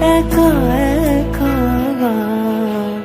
একা একা গান।